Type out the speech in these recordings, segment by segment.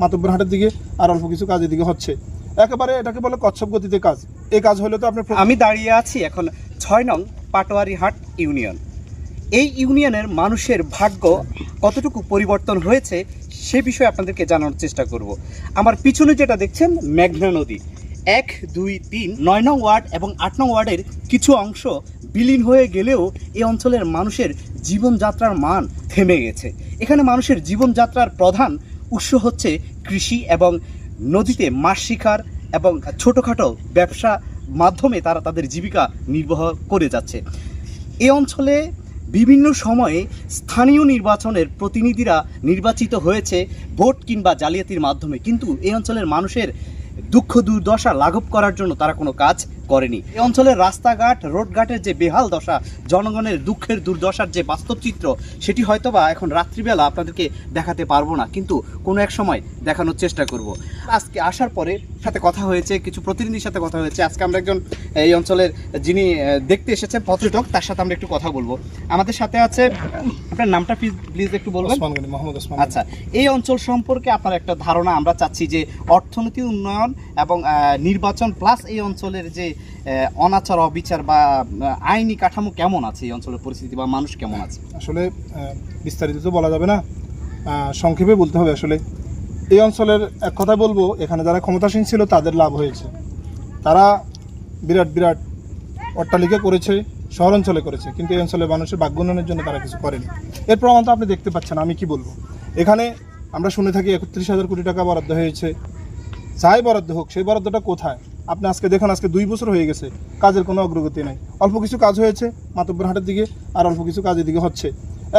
মাতব্বর হাটের দিকে আর অল্প কিছু কাজের দিকে হচ্ছে। একেবারে এটাকে বলে কচ্ছপ গতিতে কাজ। এই কাজ হলে তো আপনার আমি দাঁড়িয়ে আছি এখন ছয় নং পাটোয়ারিহাট ইউনিয়ন। এই ইউনিয়নের মানুষের ভাগ্য কতটুকু পরিবর্তন হয়েছে সে বিষয়ে আপনাদেরকে জানানোর চেষ্টা করব। আমার পিছনে যেটা দেখছেন, মেঘনা নদী। এক, দুই, তিন, নয় নং ওয়ার্ড এবং আট নং ওয়ার্ডের কিছু অংশ বিলীন হয়ে গেলেও এই অঞ্চলের মানুষের জীবনযাত্রার মান থেমে গেছে। এখানে মানুষের জীবনযাত্রার প্রধান উৎস হচ্ছে কৃষি এবং নদীতে মাছ শিকার এবং ছোটোখাটো ব্যবসা মাধ্যমে তারা তাদের জীবিকা নির্বাহ করে যাচ্ছে। এই অঞ্চলে বিভিন্ন সময়ে স্থানীয় নির্বাচনের প্রতিনিধিরা নির্বাচিত হয়েছে ভোট কিংবা জালিয়াতির মাধ্যমে। কিন্তু এই অঞ্চলের মানুষের দুঃখ দুর্দশা লাঘব করার জন্য তারা কোনো কাজ করেনি। এই অঞ্চলের রাস্তাঘাট রোডঘাটের যে বেহাল দশা জনগণের দুঃখের দুর্দশার যে বাস্তব চিত্র সেটি হয়তোবা এখন রাত্রিবেলা আপনাদেরকে দেখাতে পারব না কিন্তু কোনো এক সময় দেখানোর চেষ্টা করব। আজকে আসার পরে সাথে কথা হয়েছে কিছু প্রতিনিধির সাথে কথা হয়েছে। আজকে আমরা একজন এই অঞ্চলের যিনি দেখতে এসেছেন পর্যটক তার সাথে আমরা একটু কথা বলব। আমাদের সাথে আছে আপনার নামটা প্লিজ একটু বলবেন? মোহাম্মদ ওসমান আচ্ছা এই অঞ্চল সম্পর্কে আপনার একটা ধারণা আমরা চাচ্ছি যে অর্থনীতি উন্নয়ন এবং নির্বাচন প্লাস এই অঞ্চলের যে অনাচার, অবিচার বা আইনি কাঠামো কেমন আছে এই অঞ্চলের পরিস্থিতি বা মানুষ কেমন আছে? আসলে বিস্তারিত তো বলা যাবে না। সংক্ষেপে বলতে হবে আসলে, এই অঞ্চলের এক কথা বলব, এখানে যারা ক্ষমতাসীন ছিল তাদের লাভ হয়েছে। তারা বিরাট বিরাট অট্টালিকা করেছে শহর অঞ্চলে করেছে, কিন্তু এই অঞ্চলের মানুষের ভাগ্য উন্নয়নের জন্য তারা কিছু করেনি। এর প্রমাণ তো আপনি দেখতে পাচ্ছেন, আমি কি বলব? এখানে আমরা শুনে থাকি একত্রিশ হাজার কোটি টাকা বরাদ্দ হয়েছে। যাই বরাদ্দ হোক, সেই বরাদ্দটা কোথায়? আপনি আজকে দেখুন, আজকে দুই বছর হয়ে গেছে, কাজের কোনো অগ্রগতি নাই। অল্প কিছু কাজ হয়েছে মাতব্বর হাটের দিকে, আর অল্প কিছু কাজের দিকে হচ্ছে।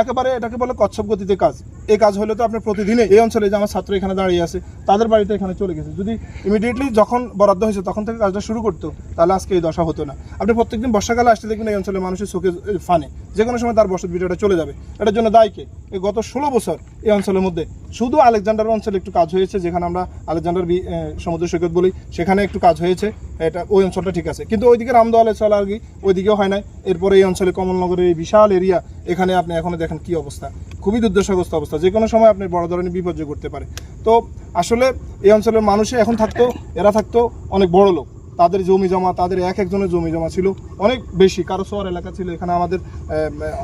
একেবারে এটাকে বলে কচ্ছপ গতিতে কাজ। এই কাজ হলে তো আপনার প্রতিদিনে এই অঞ্চলে যে আমার ছাত্র এখানে দাঁড়িয়ে আছে, তাদের বাড়িতে এখানে চলে গেছে। যদি ইমিডিয়েটলি যখন বরাদ্দ হয়েছে তখন থেকে কাজটা শুরু করতো, তাহলে আজকে এই দশা হতো না। আপনি প্রত্যেকদিন বর্ষাকালে আসতে দেখবেন এই অঞ্চলে মানুষের চোখে ফানে। যে কোনো সময় তার বসত ভিডিওটা চলে যাবে। এটার জন্য দায়কে এই গত ষোলো বছর এই অঞ্চলের মধ্যে। শুধু আলেকজান্ডার অঞ্চলে একটু কাজ হয়েছে, যেখানে আমরা আলেকজান্ডার সমুদ্র সৈকত বলি, সেখানে একটু কাজ হয়েছে। এটা ওই অঞ্চলটা ঠিক আছে। কিন্তু ওইদিকে রামদোয়ালে চলা আর কি? ওইদিকেও হয় নাই। এরপরে এই অঞ্চলে কমলনগরের এই বিশাল এরিয়া এখানে আপনি এখনও দেখেন কি অবস্থা। খুবই দুর্দশাগ্রস্ত অবস্থা। যে কোনো সময় আপনি বড় ধরনের বিপর্যয় করতে পারে। তো আসলে এই অঞ্চলের মানুষে এখন থাকতো, এরা থাকতো অনেক বড় লোক। তাদের জমি জমা, তাদের এক একজনের জমি জমা ছিল অনেক বেশি। কারও শহর এলাকা ছিল, এখানে আমাদের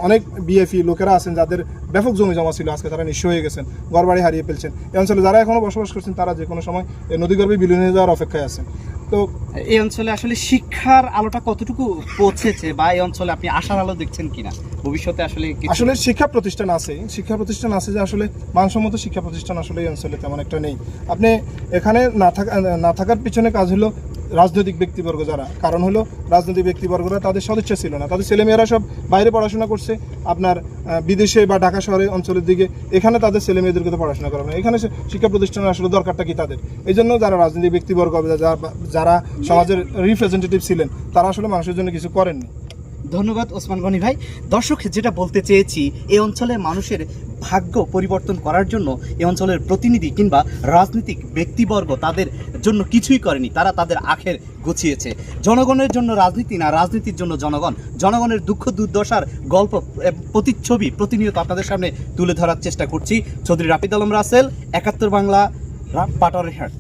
অনেক বিএফি লোকেরা আছেন যাদের ব্যাপক জমি জমা ছিল। আজকে তারা নিঃস্ব হয়ে গেছেন, ঘরবাড়ি হারিয়ে ফেলছেন। এই অঞ্চলে যারা এখনও বসবাস করছেন, তারা যে কোনো সময় নদীগর্ভে বিলীন হয়ে যাওয়ার অপেক্ষায় আছেন। তো এই অঞ্চলে আসলে শিক্ষার আলোটা কতটুকু পৌঁছেছে বা এই অঞ্চলে আপনি আশার আলো দেখছেন কিনা? ভবিষ্যতে আসলে আসলে শিক্ষা প্রতিষ্ঠান আছে। শিক্ষা প্রতিষ্ঠান আছে যে আসলে মানসম্মত শিক্ষা প্রতিষ্ঠান আসলে এই অঞ্চলে তেমন একটা নেই। আপনি এখানে না থাকা না থাকার পিছনে কাজ হলো রাজনৈতিক ব্যক্তিবর্গ যারা, কারণ হলো রাজনৈতিক ব্যক্তিবর্গরা তাদের সদিচ্ছা ছিল না। তাদের ছেলেমেয়েরা সব বাইরে পড়াশোনা করছে, আপনার বিদেশে বা ঢাকা শহরে অঞ্চলের দিকে, এখানে তাদের ছেলে মেয়েদেরকে তো পড়াশোনা করানো এখানে শিক্ষা প্রতিষ্ঠানের আসলে দরকারটা কি তাদের? এই জন্য যারা রাজনৈতিক ব্যক্তিবর্গ যারা সমাজের রিপ্রেজেন্টেটিভ ছিলেন, তারা আসলে মানুষের জন্য কিছু করেননি। ধন্যবাদ, ওসমান গনি ভাই। দর্শক, যেটা বলতে চেয়েছি এই অঞ্চলের মানুষের ভাগ্য পরিবর্তন করার জন্য এই অঞ্চলের প্রতিনিধি কিংবা রাজনৈতিক ব্যক্তিবর্গ তাদের জন্য কিছুই করেনি, তারা তাদের আখের গুছিয়েছে। জনগণের জন্য রাজনীতি না, রাজনীতির জন্য জনগণ। জনগণের দুঃখ দুর্দশার গল্প প্রতিচ্ছবি প্রতিনিয়ত আপনাদের সামনে তুলে ধরার চেষ্টা করছি। চৌধুরী রাফিদ আলম রাসেল, একাত্তর বাংলা, রা- পাটোয়ারি হাট।